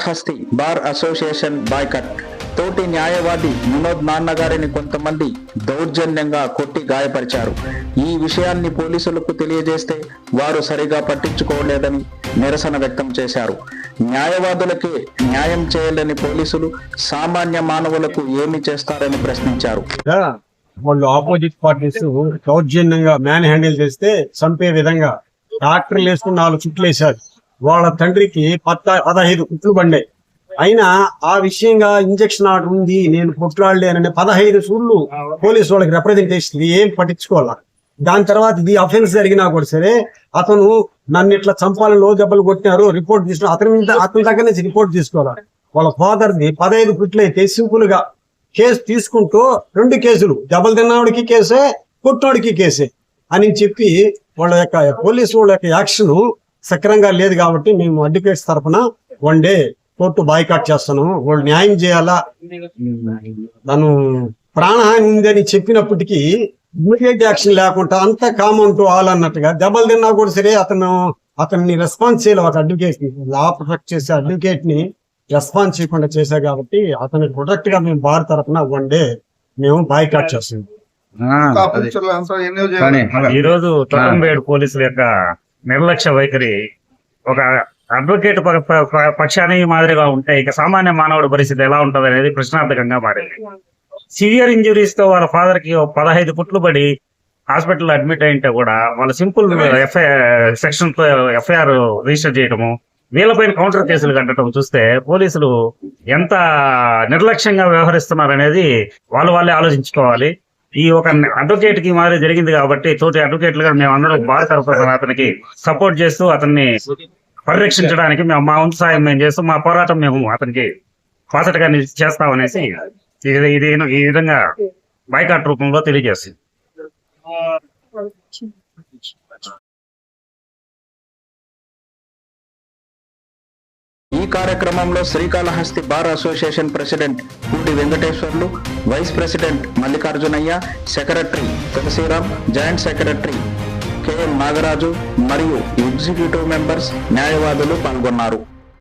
Kalahasti bar association boycott. తోటి న్యాయవాది వినోద్ నాన్నగారిని కొంతమంది దౌర్జన్యంగా కొట్టి గాయపరిచారు. ఈ విషయాన్ని పోలీసులకు తెలియజేస్తే వారు సరిగా పట్టించుకోలేదని నిరసన వ్యక్తం చేశారు. న్యాయవాదులకే న్యాయం చేయలేని పోలీసులు సామాన్య మానవులకు ఏమి చేస్తారని ప్రశ్నించారు. వాళ్ళు ఆపోజిట్ పార్టీస్ దౌర్జన్యంగా మ్యాన్ హ్యాండిల్ చేస్తే చంపే విధంగా డాక్టర్లు వేసుకుని నాలుగు చుట్లు వేశారు వాళ్ళ తండ్రికి పత్త పదహైదు కుట్లు పడ్డాయి అయినా ఆ విషయంగా ఇంజక్షన్ ఆర్డర్ ఉంది నేను కొట్లాడలేనని పదహైదు సూర్లు పోలీసు వాళ్ళకి రిప్రజెంటేషన్ ఏం పట్టించుకోవాల? దాని తర్వాత ఇది అఫెన్స్ జరిగినా కూడా సరే అతను నన్ను ఇట్లా చంపాలని లో దెబ్బలు కొట్టినారు రిపోర్ట్ తీసుకున్నారు అతని మీద అతని దగ్గర నుంచి రిపోర్ట్ తీసుకోవాలి? వాళ్ళ ఫాదర్ది పదహైదు కుట్లు అయితే సింపుల్గా కేసు తీసుకుంటూ రెండు కేసులు దెబ్బలు తిన్నవాడికి కేసే కొట్టినోడికి కేసే అని చెప్పి వాళ్ళ యొక్క పోలీసు వాళ్ళ యొక్క యాక్షన్ సక్రంగా లేదు కాబట్టి మేము అడ్వకేట్స్ తరఫున వన్ డే కోర్టు బాయ్కాట్ చేస్తున్నాము. వాళ్ళు న్యాయం చేయాలా? తను ప్రాణహాని ఉందని చెప్పినప్పటికీ ఇమీడియట్ యాక్షన్ లేకుండా అంత కామన్ టు ఆల్ అన్నట్టుగా దెబ్బలు తిన్నా కూడా సరే అతను అతన్ని రెస్పాన్స్ చేయాలి ఒక అడ్వకేట్ని లా ప్రొటెక్ట్ చేసే అడ్వకేట్ని రెస్పాన్స్ చేయకుండా చేశా కాబట్టి అతని ప్రొటెక్ట్గా మేము బార్ తరఫున వన్ డే మేము బాయ్కాట్ చేస్తున్నాం. ఈ రోజు తొట్టంబేడు పోలీసుల యొక్క నిర్లక్ష్య వైఖరి ఒక అడ్వకేట్ పక్షాన్ని మాదిరిగా ఉంటే ఇక సామాన్య మానవుడి పరిస్థితి ఎలా ఉంటుంది అనేది ప్రశ్నార్థకంగా మారింది. సివియర్ ఇంజురీస్తో వాళ్ళ ఫాదర్కి పదహైదు పుట్లు పడి హాస్పిటల్ అడ్మిట్ అయింటే కూడా వాళ్ళ సింపుల్ ఎఫ్ఐ సెక్షన్తో ఎఫ్ఐఆర్ రిజిస్టర్ చేయడము వీళ్ళపైన కౌంటర్ కేసులు కట్టడం చూస్తే పోలీసులు ఎంత నిర్లక్ష్యంగా వ్యవహరిస్తున్నారు అనేది వాళ్ళు వాళ్ళే ఆలోచించుకోవాలి. ఈ ఒక అడ్వకేట్కి మాదిరి జరిగింది కాబట్టి తోటి అడ్వకేట్లుగా మేము అందరం బాగా తరఫున అతనికి సపోర్ట్ చేస్తూ అతన్ని పరిరక్షించడానికి మేము మా వంతు సాయం మేము చేస్తూ మా పోరాటం మేము అతనికి పాసటగా చేస్తామనేసి ఇది ఇది ఈ విధంగా బైకాట్ రూపంలో తెలియజేస్తుంది ఈ కార్యక్రమంలో Srikalahasti bar association president Pudi Venkateswarlu vice president Mallikarjunaiah secretary Tulasiram joint secretary KM Nagaraju మరియు ఎగ్జిక్యూటివ్ మెంబర్స్ న్యాయవాదులు పాల్గొన్నారు.